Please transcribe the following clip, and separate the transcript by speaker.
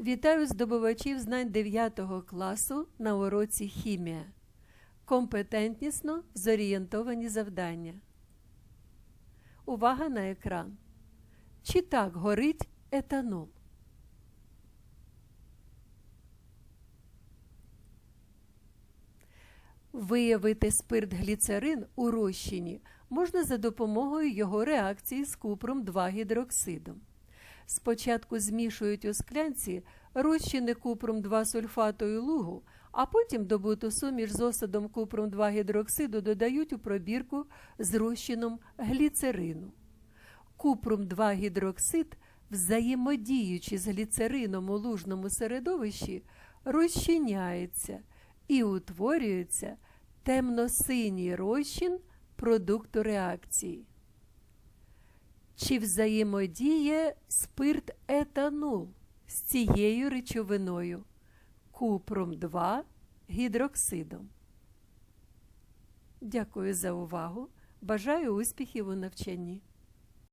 Speaker 1: Вітаю здобувачів знань 9 класу на уроці хімія. Компетентнісно зорієнтовані завдання. Увага на екран. Чи так горить етанол? Виявити спирт гліцерин у розчині можна за допомогою його реакції з купром 2 гідроксидом. Спочатку змішують у склянці розчини купром 2 сульфату і лугу, а потім добуту суміш з осадом купром 2 гідроксиду додають у пробірку з розчином гліцерину. Купром 2 гідроксид, взаємодіючи з гліцерином у лужному середовищі, розчиняється і утворюється темно-синій розчин продукту реакції. Чи взаємодіє спирт етанол з цією речовиною купром 2 гідроксидом? Дякую за увагу. Бажаю успіхів у навчанні.